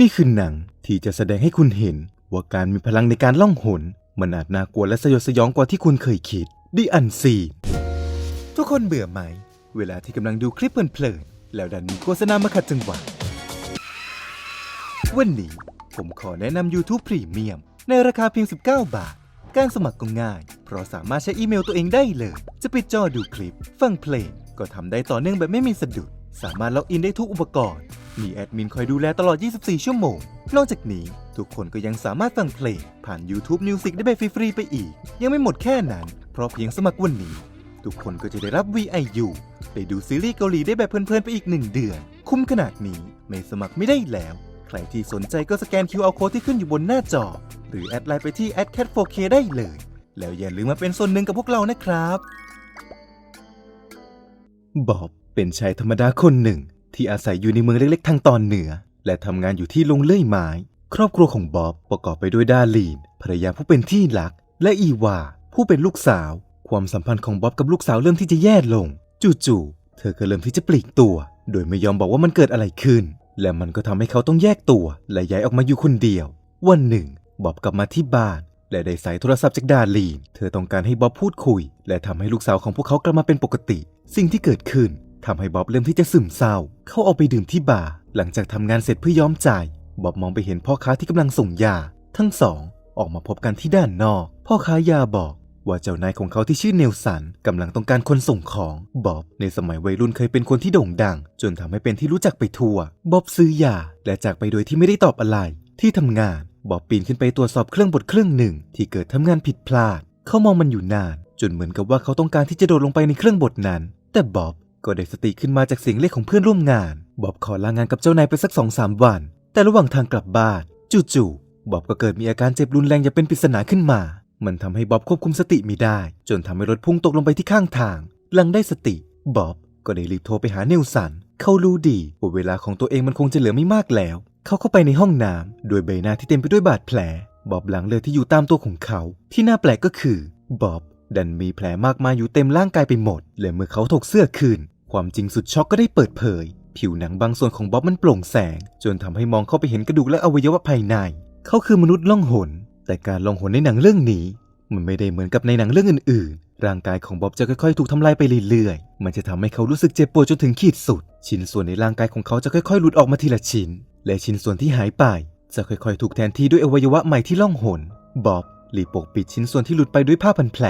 นี่คือหนังที่จะแสดงให้คุณเห็นว่าการมีพลังในการล่องหน มันอาจน่ากลัวและสยดสยองกว่าที่คุณเคยคิดดิอันซีทุกคนเบื่อไหม เวลาที่กำลังดูคลิปเพลินๆแล้วดันมีโฆษณามาขัดจังหวะวันนี้ผมขอแนะนำ YouTube Premium ในราคาเพียง 19 บาท การสมัครก็ง่าย เพราะสามารถใช้อีเมลตัวเองได้เลย จะปิดจอดูคลิป ฟังเพลง ก็ทำได้ต่อเนื่องแบบไม่มีสะดุด สามารถล็อกอินได้ทุกอุปกรณ์ มีแอดมินคอยดูแลตลอด 24 ชั่วโมง นอกจากนี้ ทุกคนก็ยังสามารถฟังเพลง ผ่าน YouTube Music ได้แบบฟรีๆไปอีก ยังไม่หมดแค่นั้น เพราะเพียงสมัครวันนี้ ทุกคนก็จะได้รับ VIU ได้ดูซีรีส์เกาหลีได้แบบเพลินๆไปอีก1เดือน คุ้มขนาดนี้ไม่สมัครไม่ได้แล้ว ใครที่สนใจก็สแกน QR Code ที่ขึ้นอยู่บนหน้าจอ หรือแอดไลน์ไปที่ @cat4k ได้เลย แล้วอย่าลืมมาเป็นส่วนหนึ่งกับพวกเรานะครับ บอบ เป็นชายธรรมดาคนหนึ่ง ที่อาศัยอยู่ในเมืองเล็กๆ ทางตอนเหนือ และทำงานอยู่ที่โรงเลื่อยไม้ ครอบครัวของบ๊อบประกอบไปด้วยดาลีนภรรยาผู้เป็นที่รัก และอีวา ผู้เป็นลูกสาว ความสัมพันธ์ของบ๊อบกับลูกสาวเริ่มที่จะแย่ลง จู่ๆเธอก็เริ่มที่จะปลีกตัว โดยไม่ยอมบอกว่ามันเกิดอะไรขึ้น และมันก็ทำให้เขาต้องแยกตัว และย้ายออกมาอยู่คนเดียว วันหนึ่งบ๊อบกลับมาที่บ้านและได้สายโทรศัพท์จากดาลีน เธอต้องการให้บ๊อบพูดคุย และทำให้ลูกสาวของพวกเขากลับมาเป็นปกติ สิ่งที่เกิดขึ้น ทำให้บ๊อบเริ่มที่จะซึมเศร้า เขาเอาไปดื่มที่บาร์หลังจากทำงานเสร็จเพื่อย้อมใจบ๊อบมองไปเห็นพ่อค้าที่กำลังส่งยา ทั้งสองออกมาพบกันที่ด้านนอก พ่อค้ายาบอกว่าเจ้านายของเขาที่ชื่อเนลสันกำลังต้องการคนส่งของบ๊อบในสมัยวัยรุ่นเคยเป็นคนที่โด่งดัง จนทำให้เป็นที่รู้จักไปทั่วบ๊อบซื้อยาและจากไปโดยที่ไม่ได้ตอบอะไร ที่ทำงานบ๊อบปีนขึ้นไปตรวจสอบเครื่องบดเครื่องหนึ่ง ที่เกิดทำงานผิดพลาด เขามองมันอยู่นาน จนเหมือนกับว่าเขาต้องการที่จะโดดลงไปในเครื่องบดนั้น แต่บ๊อบ ก็ได้สติขึ้นมาจากเสียงเรียกของเพื่อนร่วมงาน บ๊อบขอลางานกับเจ้านายไปสักสองสามวัน แต่ระหว่างทางกลับบ้าน จู่ๆ บ๊อบก็เกิดมีอาการเจ็บรุนแรงอย่างเป็นปริศนาขึ้นมา มันทำให้บ๊อบควบคุมสติไม่ได้ จนทำให้รถพุ่งตกลงไปที่ข้างทาง หลังได้สติ บ๊อบก็ได้รีบโทรไปหาเนลสัน เขารู้ดีว่าเวลาของตัวเองมันคงจะเหลือไม่มากแล้ว เขาเข้าไปในห้องน้ำด้วยใบหน้าที่เต็มไปด้วยบาดแผล บ๊อบหลังเลือดที่อยู่ตามตัวของเขา ที่น่าแปลกก็คือ บ๊อบดันมีแผลมากมายอยู่เต็มร่างกายไปหมด และเมื่อเขาถกเสื้อคืน ความจริงสุดช็อกก็ได้เปิดเผย ผิวหนังบางส่วนของบ๊อบมันโปร่งแสง จนทำให้มองเข้าไปเห็นกระดูกและอวัยวะภายใน เขาคือมนุษย์ล่องหน แต่การล่องหนในหนังเรื่องนี้ มันไม่ได้เหมือนกับในหนังเรื่องอื่นๆ ร่างกายของบ๊อบจะค่อยๆ ถูกทำลายไปเรื่อยๆ มันจะทำให้เขารู้สึกเจ็บปวดจนถึงขีดสุด ชิ้นส่วนในร่างกายของเขาจะค่อยๆ หลุดออกมาทีละชิ้น และชิ้นส่วนที่หายไป จะค่อยๆ ถูกแทนที่ด้วยอวัยวะใหม่ที่ล่องหน บ๊อบรีบปกปิดชิ้นส่วนที่หลุดไปด้วยผ้าพันแผล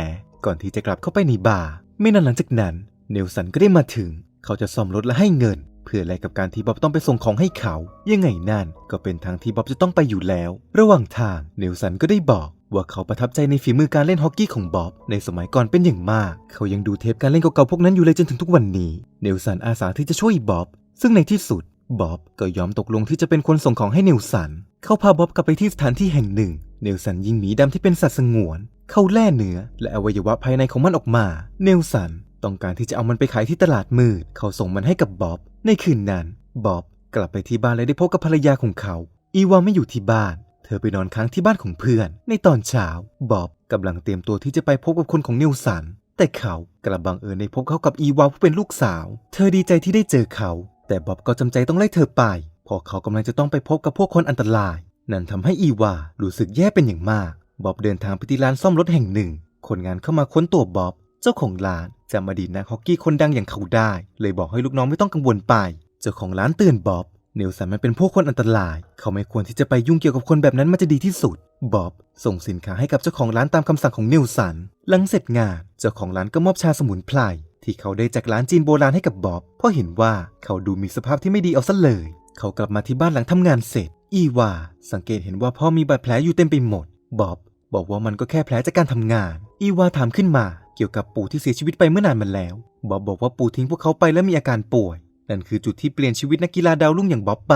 ก่อนที่จะกลับเข้าไปในบาร์ไม่นานหลังจากนั้น เนลสันก็ได้มาถึง เขาจะซ่อมรถและให้เงิน เพื่อแลกกับการที่บ๊อบต้องไปส่งของให้เขา ยังไงนั่นก็เป็นทางที่บ๊อบจะต้องไปอยู่แล้ว ระหว่างทางเนลสันก็ได้บอกว่าเขาประทับใจในฝีมือการเล่นฮอกกี้ของบ๊อบในสมัยก่อนเป็นอย่างมาก เขายังดูเทปการเล่นเก่าๆพวกนั้นอยู่เลยจนถึงทุกวันนี้ เนลสันอาสาที่จะช่วยบ๊อบซึ่งในที่สุดบ๊อบก็ยอมตกลงที่จะเป็นคนส่งของให้เนลสัน เขาพาบ๊อบกลับไปที่สถานที่แห่งหนึ่ง เนลสันยิงหมีดำที่เป็นสัตว์สงวน เขาแล่เนื้อและอวัยวะภายในของมันออกมา เนลสัน ต้องการที่จะเอามันไปขายที่ตลาดมืด เขาส่งมันให้กับบ๊อบ ในคืนนั้นบ๊อบกลับไปที่บ้านและได้พบกับภรรยาของเขา อีวาไม่อยู่ที่บ้าน เธอไปนอนค้างที่บ้านของเพื่อน ในตอนเช้าบ๊อบกำลังเตรียมตัวที่จะไปพบกับคนของเนลสัน แต่เขากลับบังเอิญได้พบเขากับอีวาผู้เป็นลูกสาว เธอดีใจที่ได้เจอเขา แต่บ๊อบก็จำใจต้องไล่เธอไปเพราะเขากำลังจะต้องไปพบกับพวกคนอันตราย นั่นทำให้อีวารู้สึกแย่เป็นอย่างมากบ๊อบเดินทางไปที่ร้านซ่อมรถแห่งหนึ่ง คนงานเข้ามาค้นตัวบ๊อบ เจ้าของร้าน จำอดีตนักฮอกกี้คนดังอย่างเขาได้ เลยบอกให้ลูกน้องไม่ต้องกังวลไป เจ้าของร้านเตือนบ๊อบเนลสันมันเป็นพวกคนอันตราย เขาไม่ควรที่จะไปยุ่งเกี่ยวกับคนแบบนั้นมันจะดีที่สุด บ๊อบส่งสินค้าให้กับเจ้าของร้านตามคำสั่งของเนลสัน หลังเสร็จงาน เจ้าของร้านก็มอบชาสมุนไพรที่เขาได้จากร้านจีนโบราณให้กับบ๊อบ เพราะเห็นว่าเขาดูมีสภาพที่ไม่ดีเอาซะเลย เขากลับมาที่บ้านหลังทำงานเสร็จ อีวาสังเกตเห็นว่าพ่อมีบาดแผลอยู่เต็มไปหมด บ๊อบบอกว่ามันก็แค่แผลจากการทำงาน อีวาถามขึ้นมา เกี่ยวกับปู่ที่เสียชีวิตไปเมื่อนานมาแล้วบ๊อบบอกว่าปู่ทิ้งพวกเขาไปและมีอาการป่วย นั่นคือจุดที่เปลี่ยนชีวิตนักกีฬาดาวรุ่งอย่างบ๊อบไป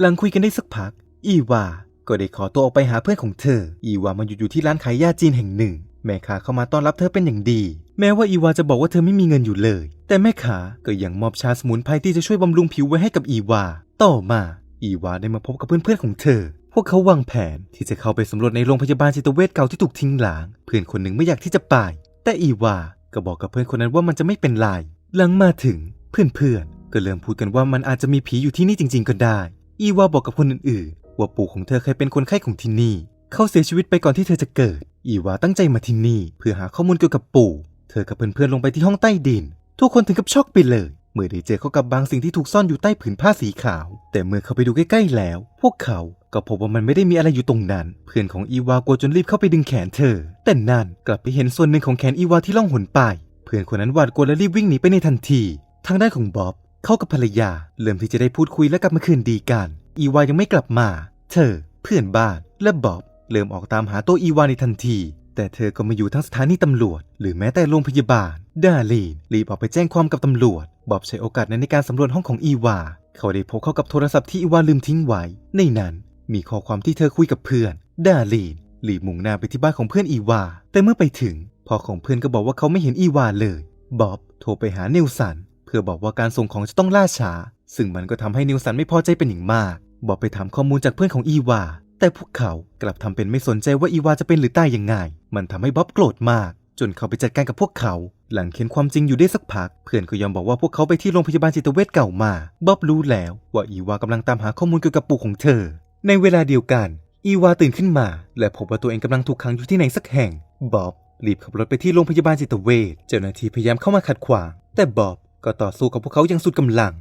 หลังคุยกันได้สักพัก อีวา ก็ได้ขอตัวออกไปหาเพื่อนของเธอ อีวามาอยู่อยู่ที่ร้านขายยาจีนแห่งหนึ่ง แม่ค้าเข้ามาต้อนรับเธอเป็นอย่างดี แม้ว่าอีวาจะบอกว่าเธอไม่มีเงินอยู่เลย แต่แม่ค้าก็ยังมอบชาสมุนไพรที่จะช่วยบำรุงผิวไว้ให้กับอีวา ต่อมา อีวาได้มาพบกับเพื่อนๆของเธอพวกเขาวางแผนที่จะเข้าไปสำรวจในโรงพยาบาลจิตเวชเก่าที่ถูกทิ้งล้าง เพื่อนคนหนึ่งไม่อยากที่จะไป แต่อีวาก็บอกกับเพื่อนคนนั้นว่ามันจะไม่เป็นไรหลังมาถึงเพื่อนๆก็เริ่มพูดกันว่ามันอาจจะมีผีอยู่ที่นี่จริง ๆ ก็ได้ อีวาบอกกับคนอื่นๆว่าปู่ของเธอเคยเป็นคนไข้ของที่นี่ เขาเสียชีวิตไปก่อนที่เธอจะเกิด อีวาตั้งใจมาที่นี่ เพื่อหาข้อมูลเกี่ยวกับปู่ เธอกับเพื่อนๆลงไปที่ห้องใต้ดิน ทุกคนถึงกับช็อกไปเลย เมื่อได้เจอเข้ากับบางสิ่งที่ถูกซ่อนอยู่ใต้ผืนผ้าสีขาว แต่เมื่อเขาไปดูใกล้ๆแล้ว พวกเขา ก็พบว่ามันไม่ได้มีอะไรอยู่ตรงนั้น เพื่อนของอีวากลัวจนรีบเข้าไปดึงแขนเธอ แต่นั่นกลับไปเห็นส่วนหนึ่งของแขนอีวาที่ล่องหนไป เพื่อนคนนั้นหวาดกลัวและรีบวิ่งหนีไปในทันที ทางด้านของบ๊อบเขากับภรรยาเริ่มที่จะได้พูดคุยและกลับมาคืนดีกัน อีวายังไม่กลับมา เธอ เพื่อนบ้านและบ๊อบเริ่มออกตามหาตัวอีวาในทันที แต่เธอก็ไม่อยู่ทั้งสถานีตำรวจ หรือแม้แต่โรงพยาบาล ดาลีนรีบออกไปแจ้งความกับตำรวจบ๊อบใช้โอกาสนั้นในการสำรวจห้องของอีวา เขาได้พบเข้ากับโทรศัพท์ที่อีวาลืมทิ้งไว้ ในนั้น มีข้อความที่เธอคุยกับเพื่อน ดาลีนรีมุ่งหน้าไปที่บ้านของเพื่อนอีวา แต่เมื่อไปถึงพ่อของเพื่อนก็บอกว่าเขาไม่เห็นอีวาเลย บ๊อบโทรไปหาเนลสัน เพื่อบอกว่าการส่งของจะต้องล่าช้า ซึ่งมันก็ทำให้เนิวสันไม่พอใจเป็นอย่างมากบอกไปถามข้อมูลจากเพื่อนของอีวา แต่พวกเขากลับทำเป็นไม่สนใจว่าอีวาจะเป็นหรือตายยังไง มันทำให้บ๊อบโกรธมาก จนเขาไปจัดการกับพวกเขา หลังเค้นความจริงอยู่ได้สักพัก เพื่อนก็ยอมบอกว่าพวกเขาไปที่โรงพยาบาลจิตเวชเก่ามา บ๊อบรู้แล้วว่าอีวากำลังตามหาข้อมูลเกี่ยวกับปู่ของเธอ ในเวลาเดียวกัน อีวาตื่นขึ้นมา และพบว่าตัวเองกำลังถูกขังอยู่ที่ไหนสักแห่ง บ๊อบรีบขับรถไปที่โรงพยาบาลจิตเวชเจ้าหน้าที่พยายามเข้ามาขัดขวาง แต่บ๊อบก็ต่อสู้กับพวกเขาอย่างสุดกำลัง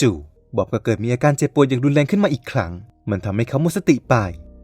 จู่ๆบ๊อบก็เกิดมีอาการเจ็บปวดอย่างรุนแรงขึ้นมาอีกครั้ง มันทำให้เขาหมดสติไป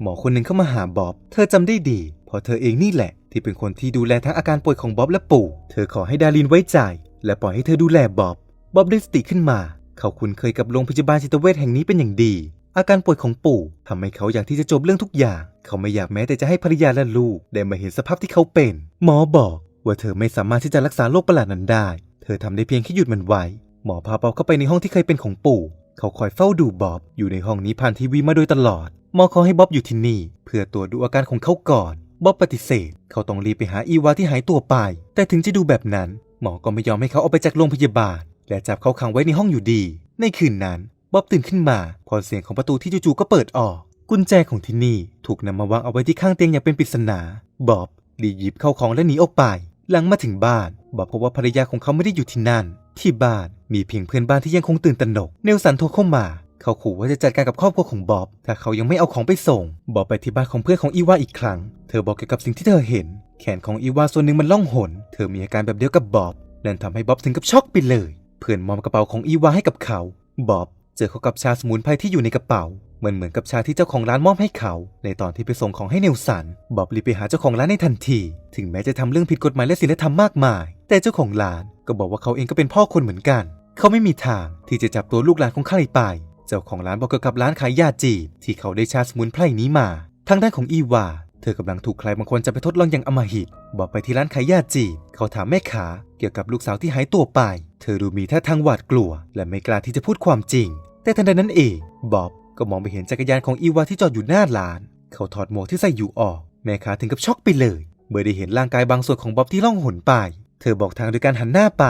หมอคนหนึ่งเข้ามาหาบ๊อบ เธอจำได้ดี เพราะเธอเองนี่แหละ ที่เป็นคนที่ดูแลทั้งอาการป่วยของบ๊อบและปู่ เธอขอให้ดารินไว้ใจ และปล่อยให้เธอดูแลบ๊อบ บ๊อบได้สติขึ้นมา เขาคุ้นเคยกับโรงพยาบาลจิตเวชแห่งนี้เป็นอย่างดี อาการป่วยของปู่ทำให้เขาอยากที่จะจบเรื่องทุกอย่าง เขาไม่อยากแม้แต่จะให้ภรรยาและลูกได้มาเห็นสภาพที่เขาเป็น หมอบอกว่าเธอไม่สามารถที่จะรักษาโรคประหลาดนั้นได้ เธอทำได้เพียงแค่หยุดมันไว้ หมอพาบ๊อบเข้าไปในห้องที่เคยเป็นของปู่ เขาคอยเฝ้าดูบ๊อบ อยู่ในห้องนี้ผ่านทีวีมาโดยตลอด หมอขอให้บ๊อบอยู่ที่นี่ เพื่อตรวจดูอาการของเขาก่อน บ๊อบปฏิเสธ เขาต้องรีบไปหาอีวาที่หายตัวไป แต่ถึงจะดูแบบนั้น หมอก็ไม่ยอมให้เขาออกไปจากโรงพยาบาล และจับเขาขังไว้ในห้องอยู่ดี ในคืนนั้น บ๊อบตื่นขึ้นมาพอเสียงของประตูที่จู่ๆก็เปิดออก กุญแจของที่นี่ถูกนำมาวางเอาไว้ที่ข้างเตียงอย่างเป็นปริศนาบ๊อบรีบหยิบเข้าของและหนีออกไป หลังมาถึงบ้านบ๊อบพบว่าภรรยาของเขาไม่ได้อยู่ที่นั่น ที่บ้านมีเพียงเพื่อนบ้านที่ยังคงตื่นตระหนก เนลสันโทรเข้ามา เขาขู่ว่าจะจัดการกับครอบครัวของบ๊อบถ้าเขายังไม่เอาของไปส่งบ๊อบไปที่บ้านของเพื่อนของอีวาอีกครั้ง เธอบอกเกี่ยวกับสิ่งที่เธอเห็น แขนของอีวาส่วนหนึ่งมันล่องหน เธอมีอาการแบบเดียวกับบ๊อบนั่นทำให้บ๊อบถึงกับช็อกไปเลย เพื่อนมอมกระเป๋าของอีวาให้กับเขาบ๊อบ เจอเขากับชาสมุนไพรที่อยู่ในกระเป๋าเหมือนเหมือนกับชาที่เจ้าของร้านมอบให้เขา ในตอนที่ไปส่งของให้เนลสันบ๊อบรีบไปหาเจ้าของร้านในทันที ถึงแม้จะทำเรื่องผิดกฎหมายและศีลธรรมมากมาย แต่เจ้าของร้านก็บอกว่าเขาเองก็เป็นพ่อคนเหมือนกัน เขาไม่มีทางที่จะจับตัวลูกหลานของใครไป เจ้าของร้านบอกเกี่ยวกับร้านขายยาจีบที่เขาได้ชาสมุนไพรนี้มา ทางด้านของอีวา เธอกำลังถูกใครบางคนจะไปทดลองอย่างอำมหิต บอกไปที่ร้านขายยาจีบ เขาถามแม่ค้าเกี่ยวกับลูกสาวที่หายตัวไป เธอดูมีท่าทางหวาดกลัว และไม่กล้าที่จะพูดความจริง แต่ทันใดนั้นเองบ๊อบก็มองไปเห็นจักรยานของอีวาที่จอดอยู่หน้าร้าน เขาถอดหมวกที่ใส่อยู่ออก แม่ค้าถึงกับช็อกไปเลย เมื่อได้เห็นร่างกายบางส่วนของบ๊อบที่ล่องหนไป เธอบอกทางโดยการหันหน้าไป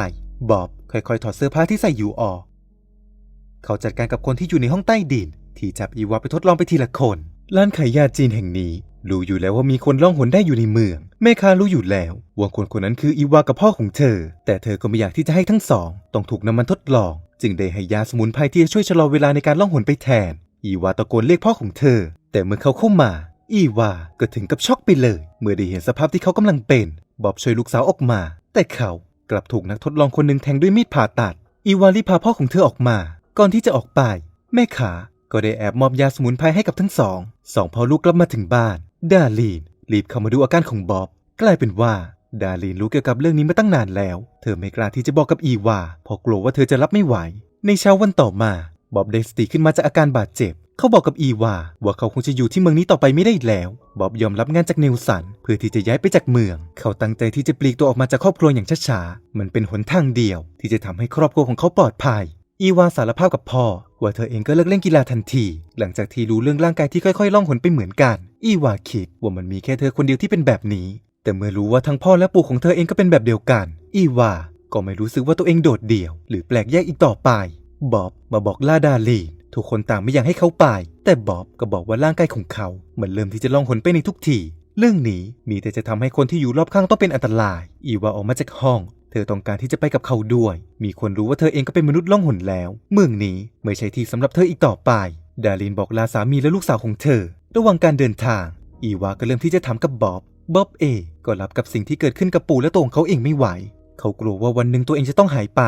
บ๊อบค่อยๆ ถอดเสื้อผ้าที่ใส่อยู่ออก เขาจัดการกับคนที่อยู่ในห้องใต้ดิน ที่จับอีวาไปทดลองไปทีละคน ร้านขายยาจีนแห่งนี้รู้อยู่แล้วว่ามีคนล่องหนได้อยู่ในเมือง แม่ค้ารู้อยู่แล้วว่าคนคนนั้นคืออีวากับพ่อของเธอ แต่เธอก็ไม่อยากที่จะให้ทั้งสอง ต้องถูกนำมันทดลอง จึงได้ให้ยาสมุนไพรที่จะช่วยชะลอเวลาในการล่องหนไปแทน อีวาตะโกนเรียกพ่อของเธอ แต่เมื่อเขาเข้ามา อีวาก็ถึงกับช็อกไปเลย เมื่อได้เห็นสภาพที่เขากำลังเป็นบ๊อบช่วยลูกสาวออกมา แต่เขากลับถูกนักทดลองคนหนึ่งแทงด้วยมีดผ่าตัด อีวารีพาพ่อของเธอออกมา ก่อนที่จะออกไป แม่ขาก็ได้แอบมอบยาสมุนไพรให้กับทั้งสอง สองพ่อลูกกลับมาถึงบ้าน ดาลีนรีบเข้ามาดูอาการของบ๊อบ กลายเป็นว่า ดาลีนรู้เกี่ยวกับเรื่องนี้มาตั้งนานแล้ว เธอไม่กล้าที่จะบอกกับอีวาเพราะกลัวว่าเธอจะรับไม่ไหว ในเช้าวันต่อมาบ๊อบได้สติขึ้นมาจากอาการบาดเจ็บ เขาบอกกับอีวาว่าเขาคงจะอยู่ที่เมืองนี้ต่อไปไม่ได้อีกแล้วบ๊อบยอมรับงานจากเนลสัน เพื่อที่จะย้ายไปจากเมือง เขาตั้งใจที่จะปลีกตัวออกมาจากครอบครัวอย่างช้าๆมันเป็นหนทางเดียว ที่จะทำให้ครอบครัวของเขาปลอดภัย อีวาสารภาพกับพ่อว่าเธอเองก็เลิกเล่นกีฬาทันที หลังจากที่รู้เรื่องร่างกายที่ค่อยๆล่องหนไปเหมือนกัน อีวาคิดว่ามันมีแค่เธอคนเดียวที่เป็นแบบนี้ แต่เมื่อรู้ว่าทั้งพ่อและปู่ของเธอเองก็เป็นแบบเดียวกัน อีวา ก็ไม่รู้สึกว่าตัวเองโดดเดี่ยว หรือแปลกแยกอีกต่อไป บ๊อบมาบอกล่าดาลีนทุกคนต่างไม่อยากให้เขาไป แต่บ๊อบก็บอกว่าร่างกายของเขาเหมือนเริ่มที่จะล่องหนไปในทุกที เรื่องนี้มีแต่จะทำให้คนที่อยู่รอบข้างต้องเป็นอันตราย อีวาออกมาจากห้องเธอต้องการที่จะไปกับเขาด้วย มีคนรู้ว่าเธอเองก็เป็นมนุษย์ล่องหนแล้ว เมืองนี้ไม่ใช่ที่สำหรับเธออีกต่อไป ดารินบอกลาสามีและลูกสาวของเธอ ระหว่างการเดินทาง อีวาก็เริ่มที่จะถามกับบ๊อบ บ๊อบเอก็รับกับสิ่งที่เกิดขึ้นกับปู่และตัวของเขาเองไม่ไหว เขากลัวว่าวันหนึ่งตัวเองจะต้องหายไป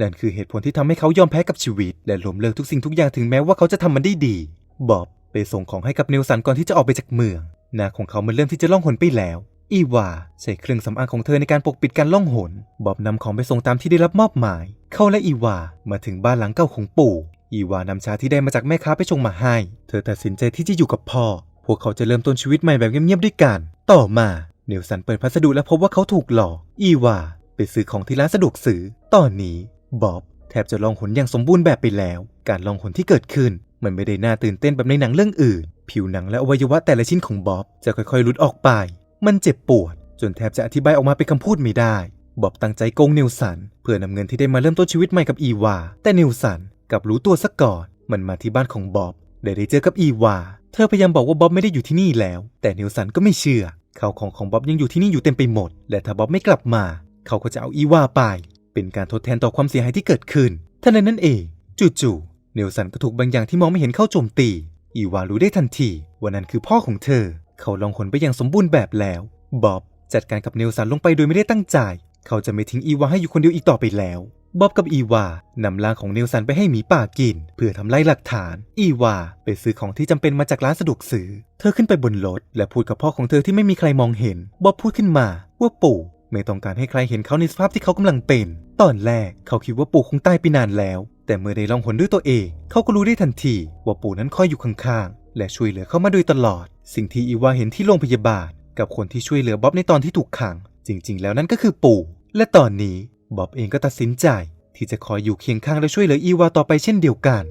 นั่นคือเหตุผลที่ทำให้เขายอมแพ้กับชีวิต และล้มเลิกทุกสิ่งทุกอย่างถึงแม้ว่าเขาจะทำมันได้ดีบ๊อบไปส่งของให้กับเนลสันก่อนที่จะออกไปจากเมืองหน้าของเขามันเริ่มที่จะล่องหนไปแล้ว อีวาใช้เครื่องสำอางของเธอในการปกปิดการล่องหนบ๊อบนำของไปส่งตามที่ได้รับมอบหมาย เขาและอีวามาถึงบ้านหลังเก่าของปู่ อีวานำชาที่ได้มาจากแม่ค้าไปชงมาให้ เธอตัดสินใจที่จะอยู่กับพ่อ พวกเขาจะเริ่มต้นชีวิตใหม่แบบเงียบๆด้วยกัน ต่อมาเนลสันเปิดพัสดุและพบว่าเขาถูกหลอก อีวาไปซื้อของที่ร้านสะดวกซื้อ ตอนนี้บ๊อบแทบจะลองหนอย่างสมบูรณ์แบบไปแล้ว การลองหนที่เกิดขึ้น มันไม่ได้น่าตื่นเต้นแบบในหนังเรื่องอื่น ผิวหนังและอวัยวะแต่ละชิ้นของบ๊อบจะค่อยๆหลุดออกไป มันเจ็บปวด จนแทบจะอธิบายออกมาเป็นคำพูดไม่ได้ บ๊อบตั้งใจโกงเนลสัน เพื่อนำเงินที่ได้มาเริ่มต้นชีวิตใหม่กับอีวา แต่เนลสันกลับรู้ตัวซะก่อน มันมาที่บ้านของบ๊อบ ได้ได้เจอกับอีวา เธอพยายามบอกว่าบ๊อบไม่ได้อยู่ที่นี่แล้ว แต่เนลสันก็ไม่เชื่อข่าวของของบ๊อบยังอยู่ที่นี่อยู่เต็มไปหมด และถ้าบ๊อบไม่กลับมา เขาก็จะเอาอีวาไป เป็นการทดแทนต่อความเสียหายที่เกิดขึ้นท่านั้นนั่นเองจู่ๆเนลสันก็ถูกบางอย่างที่มองไม่เห็นเข้าโจมตี อีวารู้ได้ทันทีว่านั่นคือพ่อของเธอ เขาลองหนไปอย่างสมบูรณ์แบบแล้วบ๊อบจัดการกับเนลสันลงไปโดยไม่ได้ตั้งใจ เขาจะไม่ทิ้งอีวาให้อยู่คนเดียวอีกต่อไปแล้ว บ๊อบกับอีวานำร่างของเนลสันไปให้หมีป่ากิน เพื่อทำลายหลักฐาน อีวาไปซื้อของที่จำเป็นมาจากร้านสะดวกซื้อ เธอขึ้นไปบนรถและพูดกับพ่อของเธอที่ไม่มีใครมองเห็น บ๊อบพูดขึ้นมาว่าปู่ไม่ต้องการให้ใครเห็นเขาในสภาพที่เขากำลังเป็น ตอนแรกเขาคิดว่าปู่คงตายไปนานแล้ว แต่เมื่อได้ลองหนด้วยตัวเอง เขาก็รู้ได้ทันทีว่าปู่นั้นคอยอยู่ข้างๆ และช่วยเหลือเขามาโดยตลอด สิ่งที่อีวาเห็นที่โรงพยาบาล กับคนที่ช่วยเหลือบ๊อบในตอนที่ถูกขัง จริง ๆ แล้วนั่นก็คือปู่ และตอนนี้ บอบเองก็ตัดสินใจที่จะคอยอยู่เคียงข้างและช่วยเหลืออีวาต่อไปเช่นเดียวกัน